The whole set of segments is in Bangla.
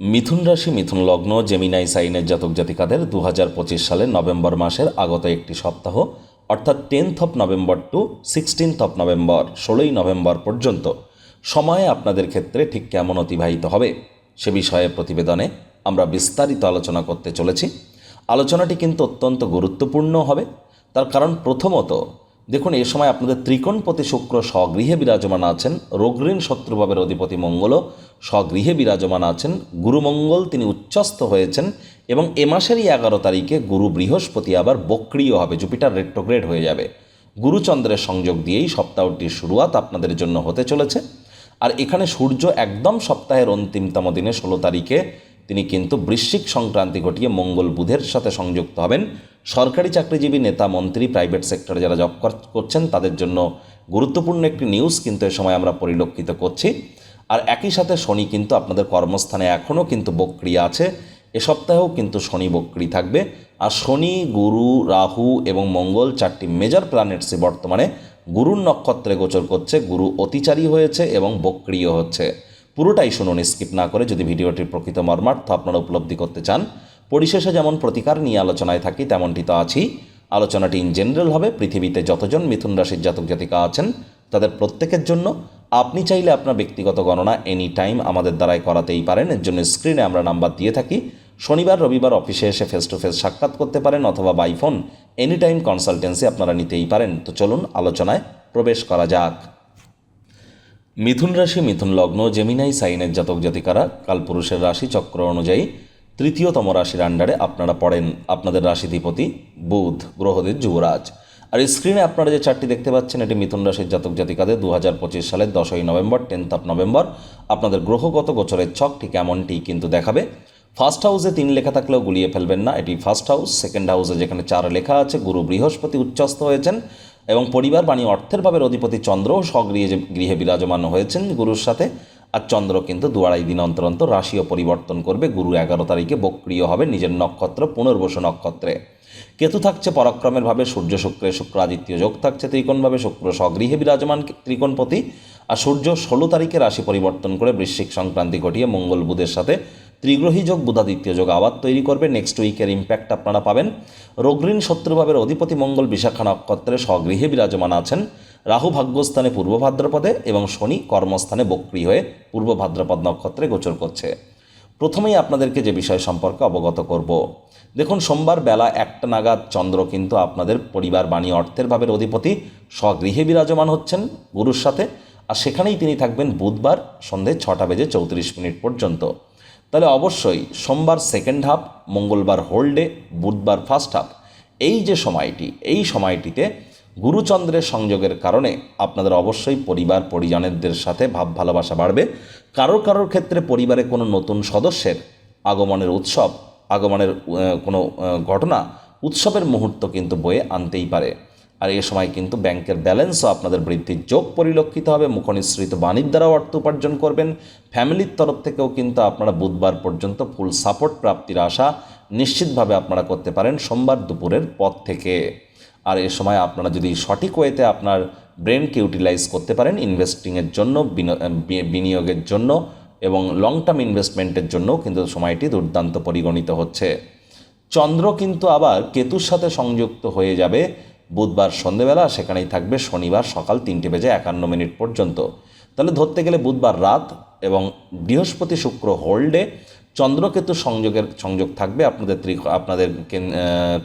মিথুন রাশি, মিথুন লগ্ন জেমিনাই সাইনের জাতক জাতিকাদের দু হাজার পঁচিশ সালের নভেম্বর মাসের আগত একটি সপ্তাহ, অর্থাৎ tenth of November to sixteenth of November ষোলোই নভেম্বর পর্যন্ত। সময়ে আপনাদের ক্ষেত্রে ঠিক কেমন অতিবাহিত হবে সে বিষয়ে প্রতিবেদনে আমরা বিস্তারিত আলোচনা করতে চলেছি। আলোচনাটি কিন্তু অত্যন্ত গুরুত্বপূর্ণ হবে। তার কারণ প্রথমত দেখুন, এ সময় আপনাদের ত্রিকোণপতি শুক্র স্বগৃহে বিরাজমান আছেন রোগঋণ শত্রুভাবের অধিপতি মঙ্গলও স্বগৃহে বিরাজমান আছেন, গুরুমঙ্গল তিনি উচ্চস্থ হয়েছেন এবং এ মাসেরই এগারো তারিখে গুরু বৃহস্পতি আবার বক্রিয় হবে, জুপিটার রেট্রোগ্রেড হয়ে যাবে। গুরুচন্দ্রের সংযোগ দিয়েই সপ্তাহটির শুরুয়াত আপনাদের জন্য হতে চলেছে। আর এখানে সূর্য একদম সপ্তাহের অন্তিমতম দিনে ষোলো তারিখে তিনি কিন্তু বৃশ্চিক সংক্রান্তি ঘটিয়ে মঙ্গল বুধের সাথে সংযুক্ত হবেন। সরকারি চাকরিজীবী নেতা, মন্ত্রী প্রাইভেট সেক্টরে যারা জব করছেন, তাদের জন্য গুরুত্বপূর্ণ একটি নিউজ কিন্তু এ সময় আমরা পরিলক্ষিত করছি। আর একই সাথে শনি কিন্তু আপনাদের কর্মস্থানে এখনও কিন্তু বক্রি আছে। এ সপ্তাহেও কিন্তু শনি বক্রি থাকবে। আর শনি, গুরু, রাহু এবং মঙ্গল চারটি মেজর প্ল্যানেটসই বর্তমানে গুরুর নক্ষত্রে গোচর করছে। গুরু অতিচারী হয়েছে এবং বক্রিয় হচ্ছে। পুরোটাই শুনুন স্কিপ না করে যদি ভিডিওটির প্রকৃত মর্মার্থ আপনারা উপলব্ধি করতে চান পরিশেষে যেমন প্রতিকার নিয়ে আলোচনায় থাকি, তেমনটি তো আছেই। আলোচনাটি ইন জেনারেল হবে, পৃথিবীতে যতজন মিথুন রাশির জাতক জাতিকা আছেন, তাদের প্রত্যেকের জন্য। আপনি চাইলে আপনার ব্যক্তিগত গণনা এনি টাইম আমাদের দ্বারাই করাতেই পারেন, এর জন্য স্ক্রিনে আমরা নাম্বার দিয়ে থাকি। শনিবার, রবিবার অফিসে এসে ফেস টু ফেস সাক্ষাৎ করতে পারেন অথবা by phone any time consultancy আপনারা নিতেই পারেন। তো চলুন আলোচনায় প্রবেশ করা যাক। মিথুন রাশি, মিথুন লগ্ন জেমিনাই সাইনের জাতক জাতিকারা কালপুরুষের রাশি চক্র অনুযায়ী তৃতীয়তম রাশির আন্ডারে আপনারা পড়েন আপনাদের রাশিধিপতি বুধ, গ্রহদের যুবরাজ। আর স্ক্রিনে আপনারা যে চারটি দেখতে পাচ্ছেন, এটি মিথুন রাশির জাতক জাতিকাদের দু হাজার পঁচিশ সালের দশই নভেম্বর টেন্থ অফ নভেম্বর আপনাদের গ্রহগত গোচরের ছক ঠিক এমনটি কিন্তু দেখাবে। ফার্স্ট হাউসে তিন লেখা থাকলেও গুলিয়ে ফেলবেন না, এটি ফার্স্ট হাউস সেকেন্ড হাউসে যেখানে চার লেখা আছে, গুরু বৃহস্পতি উচ্চস্থ হয়েছেন এবং পরিবার বাণী অর্থের ভাবের অধিপতি চন্দ্র স্বগৃহে গৃহে বিরাজমান হয়েছেন গুরুর সাথে। আর চন্দ্র কিন্তু দু আড়াই দিন অন্তর অন্তর রাশিও পরিবর্তন করবে। গুরু এগারো তারিখে বক্রিয় হবে নিজের নক্ষত্র, পুনর্বসু নক্ষত্রে। কেতু থাকছে পরাক্রমের ভাবে, সূর্য শুক্রে, শুক্র আদিত্য যোগ থাকছে ত্রিকোণভাবে শুক্র স্বগৃহে বিরাজমান ত্রিকোণপতি আর সূর্য ষোলো তারিখে রাশি পরিবর্তন করে বৃশ্চিক সংক্রান্তি ঘটিয়ে মঙ্গল বুধের সাথে ত্রিগ্রহী যোগ বুধাদিত্য যোগ আবার তৈরি করবে। নেক্সট উইকের ইম্প্যাক্ট আপনারা পাবেন। রোগঋণ শত্রুভাবের অধিপতি মঙ্গল বিশাখা নক্ষত্রে স্বগৃহে বিরাজমান আছেন। রাহু ভাগ্যস্থানে পূর্ব ভাদ্রপদে এবং শনি কর্মস্থানে বক্রী হয়ে পূর্ব ভাদ্রপদ নক্ষত্রে গোচর করছে। প্রথমেই আপনাদেরকে যে বিষয় সম্পর্কে অবগত করব। দেখুন, সোমবার বেলা একটা নাগাদ চন্দ্র কিন্তু আপনাদের পরিবার, বাণী, অর্থের ভাবের অধিপতি স্বগৃহে বিরাজমান হচ্ছেন গুরুর সাথে। আর সেখানেই তিনি থাকবেন বুধবার সন্ধে ছটা বেজে চৌত্রিশ মিনিট পর্যন্ত। তাহলে অবশ্যই সোমবার সেকেন্ড হাফ মঙ্গলবার হোল ডে বুধবার ফার্স্ট হাফ এই যে সময়টি, এই সময়টিতে গুরুচন্দ্রের সংযোগের কারণে আপনাদের অবশ্যই পরিবার, পরিজনদের সাথে ভাব ভালোবাসা বাড়বে। কারোর কারোর ক্ষেত্রে পরিবারে কোনো নতুন সদস্যের আগমনের উৎসব, আগমনের কোনো ঘটনা, উৎসবের মুহূর্ত কিন্তু বয়ে আনতেই পারে। আর এ সময় কিন্তু ব্যাংকের ব্যালেন্সও আপনাদের বৃদ্ধির যোগ পরিলক্ষিত হবে। মুখনিসৃত বাণীর দ্বারাও অর্থ উপার্জন করবেন। ফ্যামিলির তরফ থেকেও কিন্তু আপনারা বুধবার পর্যন্ত ফুল সাপোর্ট প্রাপ্তির আশা নিশ্চিতভাবে আপনারা করতে পারেন সোমবার দুপুরের পর থেকে। আর এ সময় আপনারা যদি সঠিক ওয়েতে আপনার ব্রেনকে ইউটিলাইজ করতে পারেন ইনভেস্টিংয়ের জন্য, বিনো- বিনিয়োগের জন্য এবং লং টার্ম ইনভেস্টমেন্টের জন্যও কিন্তু সময়টি দুর্দান্ত পরিগণিত হচ্ছে। চন্দ্র কিন্তু আবার কেতুর সাথে সংযুক্ত হয়ে যাবে। বুধবার সন্ধেবেলা সেখানেই থাকবে শনিবার সকাল তিনটে বেজে একান্ন মিনিট পর্যন্ত। তাহলে ধরতে গেলে বুধবার রাত এবং বৃহস্পতি শুক্র হোল্ডে চন্দ্রকেতু সংযোগের সংযোগ থাকবে আপনাদের ত্রি, আপনাদের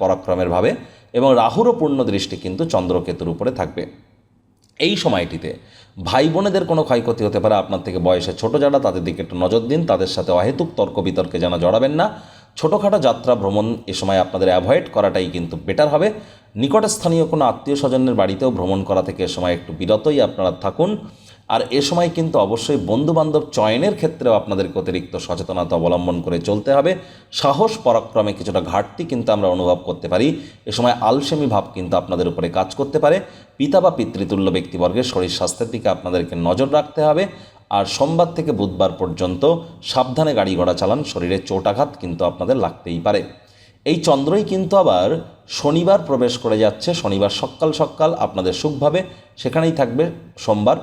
পরাক্রমের ভাবে এবং রাহুরও পূর্ণ দৃষ্টি কিন্তু চন্দ্রকেতুর উপরে থাকবে। এই সময়টিতে ভাই বোনেদের কোনো ক্ষয়ক্ষতি হতে পারে, আপনার থেকে বয়সে ছোট যারা, তাদের দিকে একটু নজর দিন, তাদের সাথে অহেতুক তর্ক বিতর্কে যেন জড়াবেন না। ছোটোখাটো যাত্রা, ভ্রমণ এ সময় আপনাদের অ্যাভয়েড করাটাই কিন্তু বেটার হবে। নিকটে স্থানীয় কোনো আত্মীয় স্বজনের বাড়িতেও ভ্রমণ করা থেকে এ সময় একটু বিরতই আপনারা থাকুন। আর এ সময় কিন্তু অবশ্যই বন্ধুবান্ধব চয়নের ক্ষেত্রেও আপনাদেরকে অতিরিক্ত সচেতনতা অবলম্বন করে চলতে হবে। সাহস, পরাক্রমে কিছুটা ঘাটতি কিন্তু আমরা অনুভব করতে পারি। এ সময় আলসেমি ভাব কিন্তু আপনাদের উপরে কাজ করতে পারে। পিতা বা পিতৃতুল্য ব্যক্তিবর্গের শরীর স্বাস্থ্যের দিকে আপনাদেরকে নজর রাখতে হবে। আর সোমবার থেকে বুধবার পর্যন্ত সাবধানে গাড়ি ঘোড়া চালান, শরীরে চোটাঘাত কিন্তু আপনাদের লাগতেই পারে। এই চন্দ্রই কিন্তু আবার শনিবার প্রবেশ করে যাচ্ছে। শনিবার সকাল সকাল আপনাদের সুখভাবে সেখানেই থাকবে সোমবার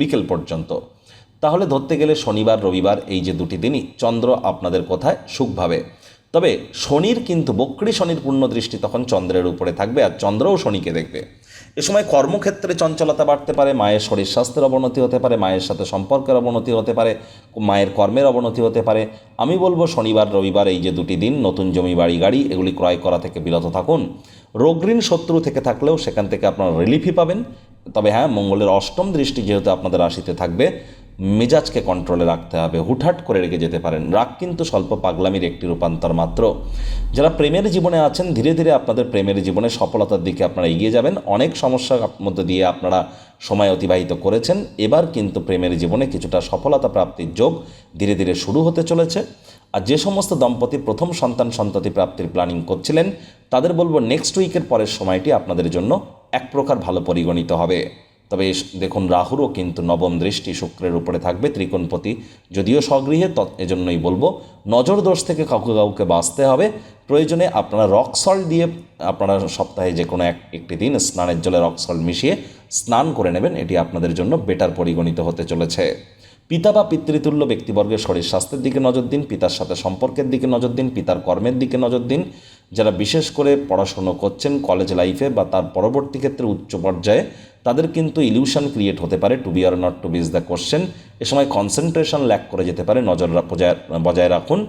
বিকেল পর্যন্ত। তাহলে ধরতে গেলে শনিবার, রবিবার এই যে দুটি দিনই চন্দ্র আপনাদের কোথায় সুখভাবে তবে শনির কিন্তু বক্রী শনির পূর্ণ দৃষ্টি তখন চন্দ্রের উপরে থাকবে আর চন্দ্রও শনিকে দেখবে। এ সময় কর্মক্ষেত্রে চঞ্চলতা বাড়তে পারে, মায়ের শরীর স্বাস্থ্যের অবনতি হতে পারে, মায়ের সাথে সম্পর্কের অবনতি হতে পারে, মায়ের কর্মের অবনতি হতে পারে। আমি বলব শনিবার, রবিবার এই যে দুটি দিন, নতুন জমি, বাড়ি, গাড়ি, এগুলি ক্রয় করা থেকে বিরত থাকুন। রোগঋণ শত্রু থেকে থাকলেও সেখান থেকে আপনারা রিলিফই পাবেন। তবে হ্যাঁ মঙ্গলের অষ্টম দৃষ্টি যেহেতু আপনাদের রাশিতে থাকবে মেজাজকে কন্ট্রোলে রাখতে হবে। হুটহাট করে রেখে যেতে পারেন। রাগ কিন্তু স্বল্প পাগলামির একটি রূপান্তর মাত্র। যারা প্রেমের জীবনে আছেন, ধীরে ধীরে আপনাদের প্রেমের জীবনে সফলতার দিকে আপনারা এগিয়ে যাবেন। অনেক সমস্যার মধ্যে দিয়ে আপনারা সময় অতিবাহিত করেছেন। এবার কিন্তু প্রেমের জীবনে কিছুটা সফলতা প্রাপ্তির যোগ ধীরে ধীরে শুরু হতে চলেছে। আর যে সমস্ত দম্পতি প্রথম সন্তান সন্ততি প্রাপ্তির প্ল্যানিং করছিলেন, তাদের বলব নেক্সট উইকের পরের সময়টি আপনাদের জন্য এক প্রকার ভালো পরিগণিত হবে। তবে দেখুন, রাহুরও কিন্তু নবম দৃষ্টি শুক্রের উপরে থাকবে ত্রিকোণপতি। যদিও স্বগৃহে, তৎ, এজন্যই বলব, নজর দোষ থেকে কাউকে কাউকে বাঁচতে হবে। প্রয়োজনে আপনারা রক দিয়ে আপনারা সপ্তাহে যে কোনো এক, একটি দিন স্নানের জলে রক মিশিয়ে স্নান করে নেবেন। এটি আপনাদের জন্য বেটার পরিগণিত হতে চলেছে। পিতা বা পিতৃতুল্য ব্যক্তিবর্গের শরীর স্বাস্থ্যের দিকে নজর দিন, পিতার সাথে সম্পর্কের দিকে নজর দিন, পিতার কর্মের দিকে নজর দিন। যারা বিশেষ করে পড়াশুনো করছেন, কলেজ লাইফে বা তার পরবর্তী ক্ষেত্রে উচ্চ পর্যায়ে তাদের কিন্তু ইলিউশন ক্রিয়েট হতে পারে to be or not to be the question এ সময় কনসেন্ট্রেশন ল্যাক করে যেতে পারে, নজর বজায় রাখুন।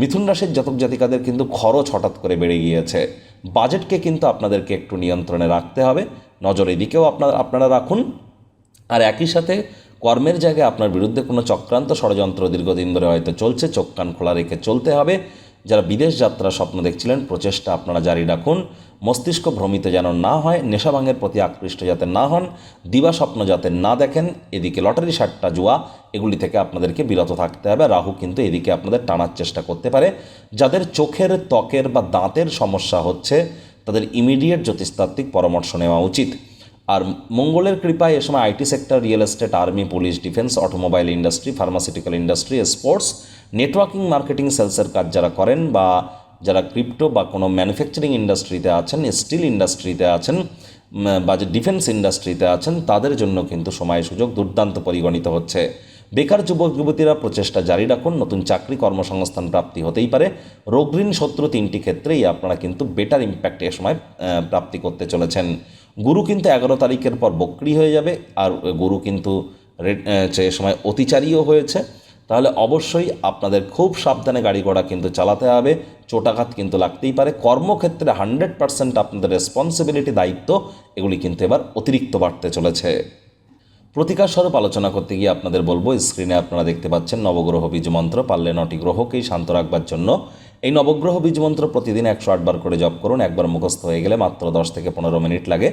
মিথুন রাশির জাতক জাতিকাদের কিন্তু খরচ হঠাৎ করে বেড়ে গিয়েছে। বাজেটকে কিন্তু আপনাদেরকে একটু নিয়ন্ত্রণে রাখতে হবে। নজর এদিকেও আপনার, আপনারা রাখুন। আর একই সাথে কর্মের জায়গায় আপনার বিরুদ্ধে কোনো চক্রান্ত ষড়যন্ত্র দীর্ঘদিন ধরে হয়তো চলছে, চোখ কান খোলা রেখে চলতে হবে। যারা বিদেশ যাত্রার স্বপ্ন দেখছিলেন, প্রচেষ্টা আপনারা জারি রাখুন। মস্তিষ্ক ভ্রমিত যেন না হয় নেশাভাঙের প্রতি আকৃষ্ট যাতে না হন, দিবা স্বপ্ন যাতে না দেখেন, এদিকে লটারি সাট্টা জুয়া, এগুলি থেকে আপনাদেরকে বিরত থাকতে হবে। রাহু কিন্তু এদিকে আপনাদের টানার চেষ্টা করতে পারে। যাদের চোখের, ত্বকের বা দাঁতের সমস্যা হচ্ছে, তাদের ইমিডিয়েট জ্যোতিষতাত্ত্বিক পরামর্শ নেওয়া উচিত। আর মঙ্গলের কৃপায় এ সময় IT sector, real estate, army, police, defence, automobile industry, pharmaceutical industry, sports, networking, marketing, সেলসের কাজ যারা করেন বা যারা ক্রিপ্টো বা কোনো ম্যানুফ্যাকচারিং ইন্ডাস্ট্রিতে আছেন স্টিল ইন্ডাস্ট্রিতে আছেন বা যে ডিফেন্স ইন্ডাস্ট্রিতে আছেন, তাদের জন্য কিন্তু সময় সুযোগ দুর্দান্ত পরিগণিত হচ্ছে। বেকার যুবক, যুবতীরা প্রচেষ্টা জারি রাখুন, নতুন চাকরি কর্মসংস্থান প্রাপ্তি হতেই পারে। রোগঋণ শত্রু তিনটি ক্ষেত্রেই আপনারা কিন্তু বেটার ইম্প্যাক্ট এ সময় প্রাপ্তি করতে চলেছেন। গুরু কিন্তু এগারো তারিখের পর বক্রি হয়ে যাবে, আর গুরু কিন্তু যে সময় অতিচারীও হয়েছে। তাহলে অবশ্যই আপনাদের খুব সাবধানে গাড়ি ঘোড়া কিন্তু চালাতে হবে। চোটাঘাত কিন্তু লাগতেই পারে। কর্মক্ষেত্রে হান্ড্রেড পার্সেন্ট আপনাদের রেসপন্সিবিলিটি দায়িত্ব এগুলি কিন্তু এবার অতিরিক্ত বাড়তে চলেছে। প্রতিকার স্বরূপ আলোচনা করতে গিয়ে আপনাদের বলব স্ক্রিনে আপনারা দেখতে পাচ্ছেন নবগ্রহ বীজ মন্ত্র, পারলে নটি গ্রহকেই শান্ত রাখবার জন্য। এই নবগ্রহ বীজ মন্ত্র প্রতিদিন একশো আটবার করে জপ করুন, একবার মুখস্থ হয়ে গেলে মাত্র দশ থেকে পনেরো মিনিট লাগে।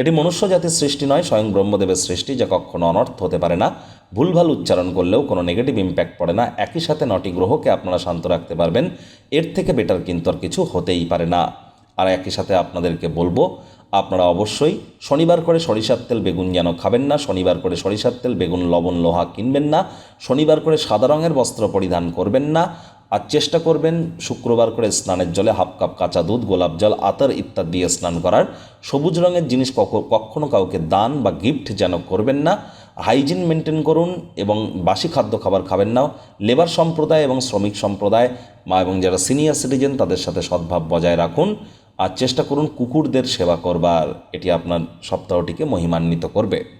এটি মনুষ্য জাতির সৃষ্টি নয়, স্বয়ং ব্রহ্মদেবের সৃষ্টি, যা কখনো অনর্থ হতে পারে না। ভুলভাল উচ্চারণ করলেও কোনো নেগেটিভ ইম্প্যাক্ট পড়ে না। একই সাথে নটি গ্রহকে আপনারা শান্ত রাখতে পারবেন। এর থেকে বেটার কিন্তু আর কিছু হতেই পারে না। আর একই সাথে আপনাদেরকে বলব, আপনারা অবশ্যই শনিবার করে সরিষার তেল বেগুন যেন খাবেন না, শনিবার করে সরিষার তেল বেগুন, লবণ, লোহা কিনবেন না, শনিবার করে সাদা রঙের বস্ত্র পরিধান করবেন না, আর চেষ্টা করবেন শুক্রবার করে স্নানের জলে হাফ কাপ কাঁচা দুধ, গোলাপ জল, আতর ইত্যাদি দিয়ে স্নান করার। সবুজ রঙের জিনিস কখ- কখনো কাউকে দান বা গিফট যেন করবেন না। হাইজিন মেনটেন করুন এবং বাসি খাদ্য খাবার খাবেন না। লেবার সম্প্রদায় এবং শ্রমিক সম্প্রদায় বা এবং যারা সিনিয়র সিটিজেন তাদের সাথে সদ্ভাব বজায় রাখুন আর চেষ্টা করুন কুকুরদের সেবা করবার। এটি আপনার সপ্তাহটিকে মহিমান্বিত করবে।